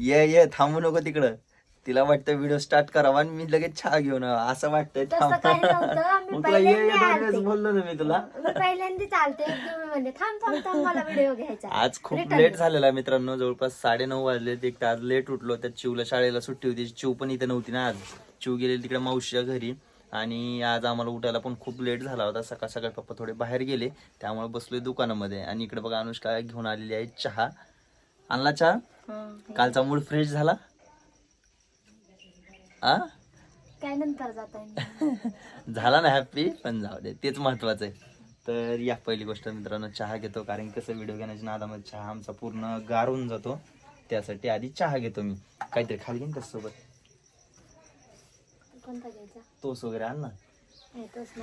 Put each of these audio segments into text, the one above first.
ये ये थांबू नको तिकडं. तिला वाटतं व्हिडिओ स्टार्ट करावा आणि मी लगेच चहा घेऊन यावं. असं वाटतंय तसं काही नव्हतं. मी मग तुला ये ये पहिल्यांदा दोन वेळेस आलते. बोललो ना मी तुला. मी पहिल्यांदा चालते. तुम्ही म्हणजे थांब थांब थांब मला व्हिडिओ घ्यायचा आज खूप Return. लेट झालेला आहे मित्रांनो. जवळपास साडे नऊ वाजले एक आज लेट उठलो. त्यात चिवला शाळेला सुट्टी होती. चिव पण इथे नव्हती ना आज. चिव गेलेली तिकडे मावशीच्या घरी. आणि आज आम्हाला उठायला पण खूप लेट झाला होता. सकाळ सकाळ पप्पा थोडे बाहेर गेले. त्यामुळे बसलोय दुकानामध्ये. आणि इकडे बघा अनुष्का घेऊन आलेली आहे चहा. आणला चहा हं. कालचा मूड फ्रेश झाला? आ? काय नंतर जात झाला ना हॅप्पी पण जाऊ दे. तेच महत्वाचं आहे. तर या पहिली गोष्ट मित्रांनो चहा घेतो कारण कसं व्हिडिओ घेण्याच्या नादामध्ये चहा आमचा पूर्ण गारून जातो. त्यासाठी आधी चहा घेतो मी. काहीतरी खाली घेईन कोणता घ्यायचा? तोस वगैरे आण ना.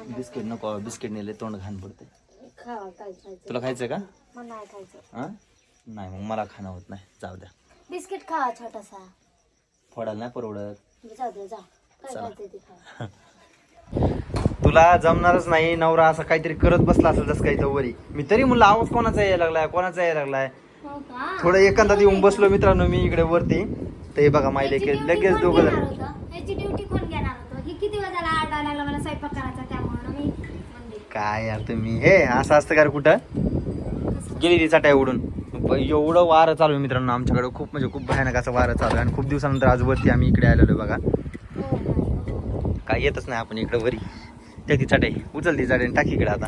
बिस्किट नको बिस्किट नेले तोंड घाण पडते तुला खायचं. का नाही मग मला खाणं होत नाही. जाऊ द्या. बिस्किट खावा छोटासा. फोडायला नाही परवडत. जाऊ दे जा. काय चला. खायचं ते खा. तुला जमणारच नाही नवरा असं काहीतरी करत बसला असेल जसं काही वरी. मी तरी म्हणलं आवाज कोणाचा यायला लागलाय कोणाचा यायला लागलाय? हो का? थोडं एखादा येऊन बसलो मित्रांनो मी इकडे वरती. तर हे बघा duty लगेच कोण दोघं घेणार जण. होतं? ड्युटी कोण घेणार होतं? ही किती वेळा आरडा लागला मला स्वयंपाक करायचा त्यामुळे? मी म्हणजे काय यार तुम्ही? हे असं असतं का रे कुठं? गेली ती चटाई उडून. एवढं वारं चालू आहे मित्रांनो आमच्याकडे. खूप म्हणजे खूप भयानक असं वारं चालू आहे. आणि खूप दिवसानंतर आज वरती आम्ही इकडे आलेलो आहे बघा. काय येतच नाही आपण इकडे वरी. त्या ती चटाई उचल ती चटाई आणि टाक इकडे आता.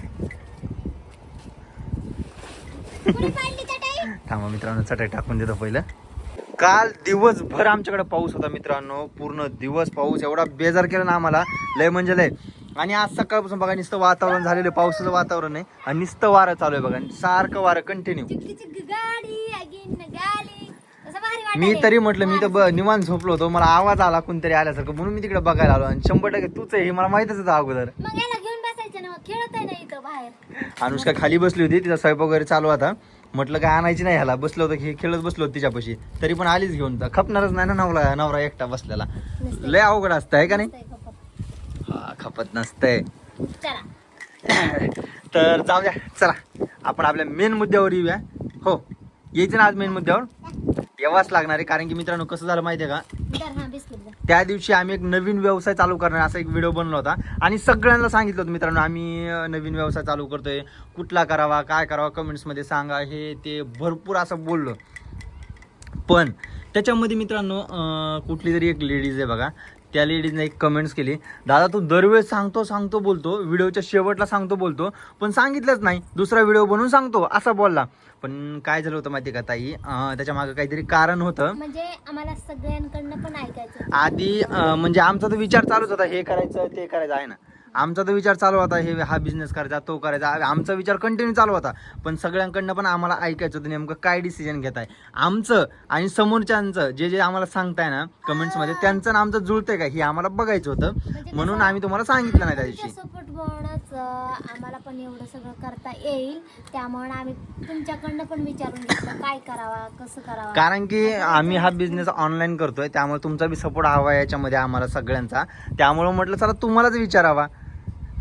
थांबा मित्रांनो चटाई टाकून देतो पहिलं. काल दिवसभर आमच्याकडे पाऊस होता मित्रांनो. पूर्ण दिवस पाऊस. एवढा बेजार केला ना आम्हाला. लय म्हणजे लय. आणि आज सकाळपासून बघा नुसतं वातावरण झालेलं पावसाचं वातावरण आहे. आणि नुसतं वारं चालू आहे बघा सारखं वारं कंटिन्यू. मी तरी म्हटलं मी तर निवांत झोपलो होतो मला आवाज आला कोणतरी आल्यासारखं म्हणून मी तिकडे बघायला आलो. आणि शंभर टक्के तूच आहे हे मला माहितच होतं अगोदर. अनुष्का खाली बसली होती तिचा स्वयंपाक वगैरे चालू होता. म्हटलं काय आणायची नाही ह्याला. बसलो होतं हे खेळत बसलो होतो तिच्यापाशी. तरी पण आलीच घेऊन. खपणारच नाही ना नवरा नवरा एकटा बसलेला. लय अवघड असतं आहे का नाही? खपत. नसतंय चला. तर जाऊ द्या चला. आपण आपल्या मेन मुद्द्यावर येऊया. हो यायचं ना आज मेन मुद्द्यावर? यावाच लागणार आहे कारण की मित्रांनो कसं झालं माहिती आहे का हा त्या दिवशी आम्ही एक नवीन व्यवसाय चालू करणार असा एक व्हिडिओ बनवला होता. आणि सगळ्यांना सांगितलं होतं मित्रांनो आम्ही नवीन व्यवसाय चालू करतोय. कुठला करावा काय करावा कमेंट्समध्ये सांगा हे ते भरपूर असं बोललो. पण त्याच्यामध्ये मित्रांनो कुठली तरी एक लेडीज आहे बघा. त्या लेडीजने एक कमेंट्स केली. दादा तू दरवेळेस सांगतो सांगतो बोलतो. व्हिडिओच्या शेवटला सांगतो बोलतो. पण सांगितलंच नाही. दुसरा व्हिडिओ बनवून सांगतो. असा बोलला. पण काय झालं होतं माहिती का ताई? त्याच्यामागे काहीतरी कारण होतं. म्हणजे आम्हाला सगळ्यांकडनं पण ऐकायचं आधी म्हणजे आमचा तर विचार चालूच होता. हे करायचं ते करायचं आहे ना? आमचा तर विचार चालू होता हे हा बिझनेस करायचा तो करायचा. आमचा विचार कंटिन्यू चालू होता. पण सगळ्यांकडनं पण आम्हाला ऐकायचं होतं नेमकं काय डिसिजन घेताय आमचं आणि समोरच्यांचं जे जे आम्हाला सांगताय ना कमेंट्समध्ये त्यांचं आणि आमचं जुळतंय का? हे आम्हाला बघायचं होतं. म्हणजे म्हणून आम्ही तुम्हाला सांगितलं नाही त्या दिवशी सपोर्ट म्हणूनच आम्हाला पण एवढं सगळं करता येईल. त्यामुळे आम्ही तुमच्याकडनं पण विचारून घेतलं काय करावा कसं करावं. कारण की आम्ही हा बिझनेस ऑनलाईन करतोय त्यामुळे तुमचा बी सपोर्ट हवा आहे याच्यामध्ये आम्हाला सगळ्यांचा. त्यामुळे म्हटलं चला तुम्हालाच विचारावा.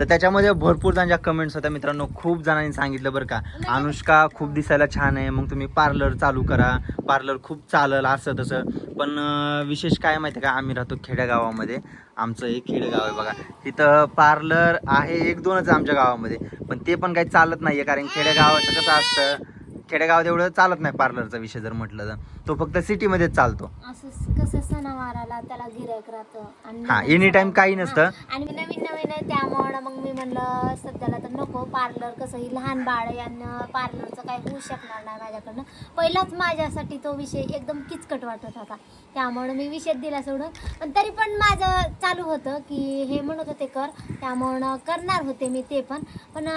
तर त्याच्यामध्ये भरपूर जणांच्या कमेंट्स होत्या मित्रांनो खूप जणांनी सांगितलं बरं का. अनुष्का खूप दिसायला छान आहे मग तुम्ही पार्लर चालू करा. पार्लर खूप चालल असं तसं. पण विशेष काय माहिती का? आम्ही राहतो खेडेगावामध्ये. आमचं एक खेडेगाव आहे बघा. तिथं पार्लर आहे एक दोनच आमच्या गावामध्ये. पण ते पण काही चालत नाही आहे कारण खेडेगावाचं कसं असतं खेडेगावात एवढं चालत नाही पार्लरचा विषय जर म्हटलं तर. तो फक्त सिटीमध्येच चालतो. असं कसं सणावाराला त्याला गिरायक राहतं आणि हा, anytime सण- काही नसतं. आणि नवीन नवीन पण मग मी म्हणलं सध्याला तर नको पार्लर कसंही लहान बाळ यांना पार्लरचं काही होऊ शकणार नाही माझ्याकडनं. पहिलाच माझ्यासाठी तो विषय एकदम किचकट वाटत होता. त्यामुळं मी विषय दिला सोडून. पण तरी पण माझं चालू होतं की हे म्हणत होते कर. त्यामुळं करणार होते मी ते पण. पण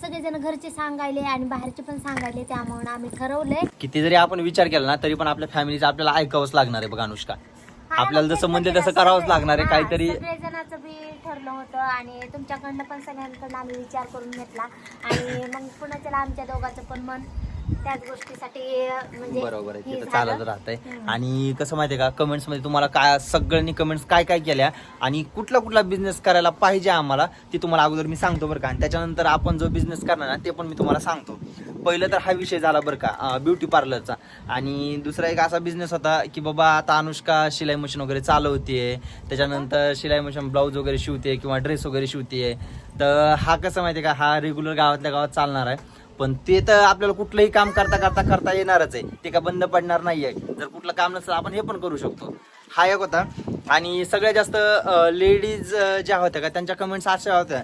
सगळेजण घरचे सांगायले आणि बाहेरचे पण सांगायले त्यामुळं आम्ही ठरवलंय. किती जरी आपण विचार केला ना तरी पण आपल्या फॅमिलीचं आपल्याला ऐकावंच लागणार आहे बघा अनुष्का. आपल्याला जसं म्हणते तसं करावंच लागणार आहे काहीतरी. सगळेजणाचं बी ठरलं होतं आणि तुमच्याकडनं पण सगळ्यांकडनं आम्ही विचार करून घेतला. आणि मग पुन्हा त्याला आमच्या दोघांचं पण मन त्याच गोष्टीसाठी अं, म्हणजे बरोबर आहे हे तिथं झालं. चालत राहतंय. हम्म. आणि कसं माहितीये का कमेंट्समध्ये तुम्हाला काय सगळ्यांनी कमेंट्स काय काय केल्या आणि कुठला कुठला बिझनेस करायला पाहिजे आम्हाला ते तुम्हाला अगोदर मी सांगतो बरं का. आणि त्याच्यानंतर आपण जो बिझनेस करणार ना ते पण मी तुम्हाला सांगतो. पहिलं तर हा विषय झाला बरं का ब्युटी पार्लरचा आणि दुसरा एक असा बिझनेस होता की बाबा आता अनुष्का शिलाई मशीन वगैरे चालवते त्याच्यानंतर शिलाई मशीन ब्लाऊज वगैरे शिवते किंवा ड्रेस वगैरे शिवते तर हा कसं माहितीये का हा रेग्युलर गावातल्या गावात चालणार आहे. पण ते तर आपल्याला कुठलंही काम करता करता करता येणारच आहे. ते का बंद पडणार नाही आहे जर कुठलं काम नसेल आपण हे पण करू शकतो. हा एक होता. आणि सगळ्यात जास्त लेडीज ज्या होत्या का त्यांच्या कमेंट्स अशा होत्या.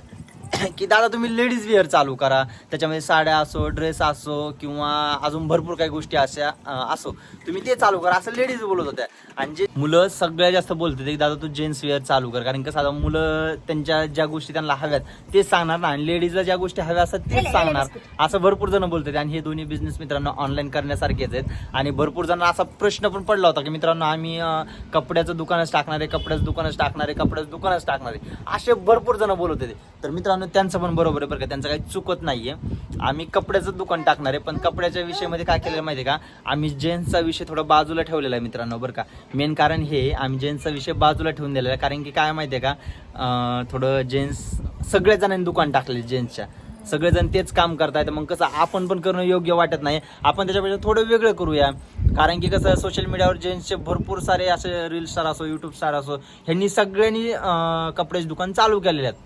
की दादा तुम्ही लेडीज वेअर चालू करा. त्याच्यामध्ये साड्या असो ड्रेस असो किंवा अजून भरपूर काही गोष्टी अशा असो तुम्ही ते चालू करा. असं लेडीज बोलत होत्या. आणि जे मुलं सगळ्यात जास्त बोलते की दादा तू जेंट्स वेअर चालू कर. कारण कसं आता मुलं त्यांच्या ज्या गोष्टी त्यांना हव्यात तेच सांगणार ना आणि लेडीजला ज्या गोष्टी हव्या असतात तेच सांगणार. असं भरपूर जण बोलतात आणि हे दोन्ही बिझनेस मित्रांनो ऑनलाईन करण्यासारखेच आहेत. आणि भरपूर जण असा प्रश्न पण पडला होता की मित्रांनो आम्ही कपड्याचं दुकानच टाकणार आहे कपड्याचं दुकानच टाकणार आहे कपड्याचं दुकानच टाकणार आहे. असे भरपूर जण बोलत होते. तर मित्रांनो त्यांचं पण बरोबर आहे बरं का. त्यांचं काही चुकत नाहीये. आम्ही कपड्याचं दुकान टाकणार आहे पण कपड्याच्या विषयामध्ये काय केलेलं माहिती आहे का? आम्ही जेन्ट्सचा विषय थोडा बाजूला ठेवलेला आहे मित्रांनो बरं का. मेन कारण हे आम्ही जेन्ट्सचा विषय बाजूला ठेवून दिलेला आहे. कारण की काय माहिती आहे का थोडं जेन्ट्स सगळ्या जणांनी दुकान टाकले जेन्ट्सच्या सगळेजण तेच काम करतायत. मग कसं आपण पण करणं योग्य वाटत नाही. आपण त्याच्यापेक्षा थोडं वेगळं करूया. कारण की कसं सोशल मीडियावर जेंट्सचे भरपूर सारे असे रील स्टार असो यूट्यूब स्टार असो ह्यांनी सगळ्यांनी कपड्याचे दुकान चालू केलेले आहेत.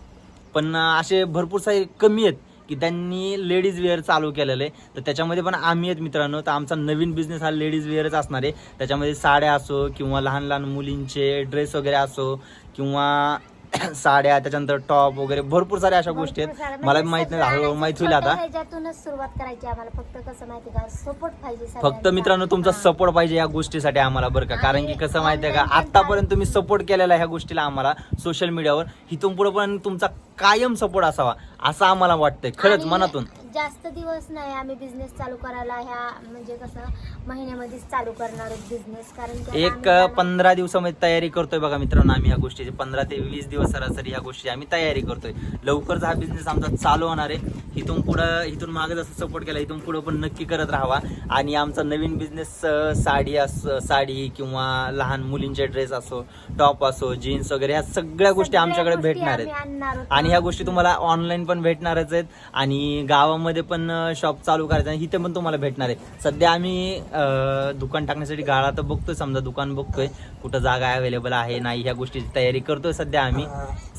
पण असे भरपूर सारे कमी आहेत की त्यांनी लेडीज वेअर चालू केलेलं आहे. तर त्याच्यामध्ये पण आम्ही आहेत मित्रांनो. तर आमचा नवीन बिझनेस हा लेडीज वेअरच असणार आहे. त्याच्यामध्ये साड्या असो किंवा लहान लहान मुलींचे ड्रेस वगैरे असो किंवा साड्या त्याच्यानंतर टॉप वगैरे भरपूर साऱ्या अशा गोष्टी आहेत. मला म्हणजे माहीत नाही हळूहळू माहीत होईल आता. ह्याच्यातूनच सुरुवात करायची आम्हाला. फक्त कसं माहिती का? सपोर्ट पाहिजे फक्त सगळ्यांचा. मित्रांनो तुमचा. सपोर्ट पाहिजे या गोष्टीसाठी आम्हाला बरं का. कारण की कसं माहितीये का? आतापर्यंत तुम्ही सपोर्ट केलेला ह्या गोष्टीला आम्हाला सोशल मीडियावर इथून पुढे पण तुमचा कायम सपोर्ट असावा असं आम्हाला वाटतंय. खरंच आणि मनातून. जास्त दिवस नाही आम्ही बिझनेस चालू करायला ह्या म्हणजे कसं महिन्यामध्येच चालू करणार बिझनेस कारण की आता एक आम्ही पंधरा दिवसामध्ये तयारी करतोय बघा मित्रांनो आम्ही ह्या गोष्टीची. पंधरा ते वीस दिवस सरासरी ह्या गोष्टी आम्ही तयारी करतोय. लवकरच हा बिझनेस आमचा चालू होणार आहे. इथून पुढं इथून मागे जसं सपोर्ट केला इथून पुढं पण नक्की करत राहावा. आणि आमचा नवीन बिझनेस साडी अस साडी किंवा लहान मुलींचे ड्रेस असो टॉप असो जीन्स वगैरे ह्या सगळ्या गोष्टी सगळ्या आमच्याकडे गोष्टी भेटणार आम्ही आहेत आणणार आहोत. आणि ह्या गोष्टी तुम्हाला ऑनलाईन पण भेटणारच आहेत. आणि गावामध्ये पण शॉप चालू करायचं आणि इथे पण तुम्हाला भेटणार आहे. सध्या आम्ही दुकान टाकण्यासाठी गाळा तर बघतोय समजा दुकान बघतोय कुठं जागा अवेलेबल आहे नाही ह्या गोष्टीची तयारी करतोय सध्या आम्ही.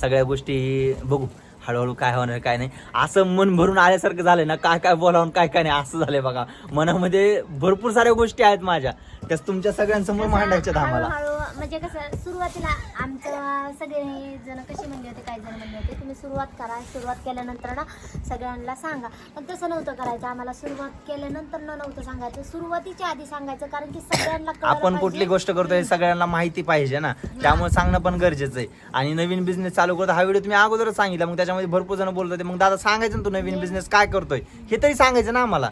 सगळ्या गोष्टी बघू हळूहळू काय होणार काय नाही. असं मन भरून आल्यासारखं झालंय ना काय काय बोलावून काय काय नाही असं झालंय बघा. मनामध्ये भरपूर साऱ्या गोष्टी आहेत माझ्या. त्याच तुमच्या सगळ्यांसमोर मांडायच्यात आम्हाला. म्हणजे कसं सुरुवातीला आमचं सगळे जण कसे म्हणले होते काही जण म्हणले होते तुम्ही सुरुवात करा सुरुवात केल्यानंतर ना सगळ्यांना सांगा. पण तसं नव्हतं करायचं आम्हाला सुरुवात केल्यानंतर न नव्हतं सांगायचं सुरुवातीच्या आधी सांगायचं कारण की सगळ्यांना आपण. कुठली गोष्ट करतोय हे सगळ्यांना माहिती पाहिजे ना. त्यामुळे सांगणं पण गरजेचं आहे. आणि नवीन बिझनेस चालू करतो हा व्हिडिओ तुम्ही अगोदरच सांगितला मग त्याच्यामध्ये भरपूर जण बोलत होते मग दादा सांगायचं ना तू नवीन बिझनेस काय करतोय? हे तरी सांगायचं ना आम्हाला.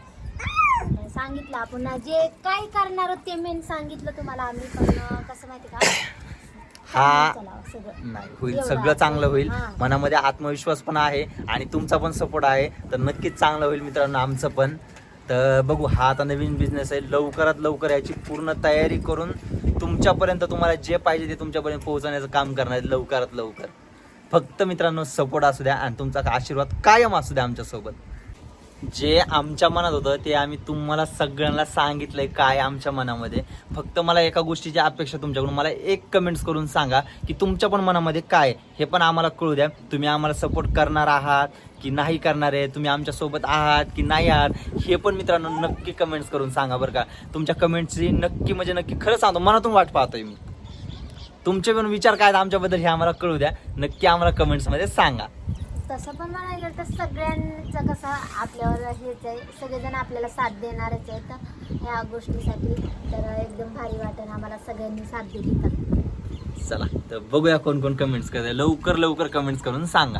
सांगितलं आपण. जे काय करणार आहोत ते मेन सांगितलं तुम्हाला आम्ही पण अं, कसं माहिती का? हा. चालावं सगळं. नाही होईल एवढं सगळं चांगलं होईल. हा. मनामध्ये आत्मविश्वास पण आहे आणि तुमचा पण सपोर्ट आहे. तर नक्कीच चांगलं होईल मित्रांनो आमचं पण. तर बघू हा आता नवीन बिझनेस आहे. लवकरात लवकर याची पूर्ण तयारी करून तुमच्यापर्यंत तुम्हाला जे पाहिजे ते तुमच्यापर्यंत पोहोचवण्याचं काम करणार आहे लवकरात लवकर. फक्त मित्रांनो सपोर्ट असू द्या आणि तुमचा आशीर्वाद कायम असू द्या आमच्यासोबत. जे आमच्या मनात होतं ते आम्ही तुम्हाला सगळ्यांना सांगितलंय काय आमच्या मनामध्ये. फक्त मला एका गोष्टीची अपेक्षा तुमच्याकडून. मला एक कमेंट्स करून सांगा की तुमच्या पण मनामध्ये काय हे पण आम्हाला कळू द्या. तुम्ही आम्हाला सपोर्ट करणार आहात की नाही करणार आहे? तुम्ही आमच्यासोबत आहात की नाही आहात? हे पण मित्रांनो नक्की कमेंट्स करून सांगा बरं का. तुमच्या कमेंट्सची नक्की म्हणजे नक्की खरं सांगतो मनातून वाट पाहतोय मी. तुमचे पण विचार काय आहेत आमच्याबद्दल हे आम्हाला कळू द्या. नक्की आम्हाला कमेंट्समध्ये सांगा. तसं पण म्हणायला गेलं तर सगळ्यांचं कसं आपल्यावर हेच आहे. सगळेजण आपल्याला साथ देणारच आहेत ह्या गोष्टीसाठी. तर एकदम भारी वाटेल आम्हाला सगळ्यांनी साथ दिली तर. चला तर बघूया कोण कोण कमेंट्स करते लवकर लवकर कमेंट्स करून सांगा.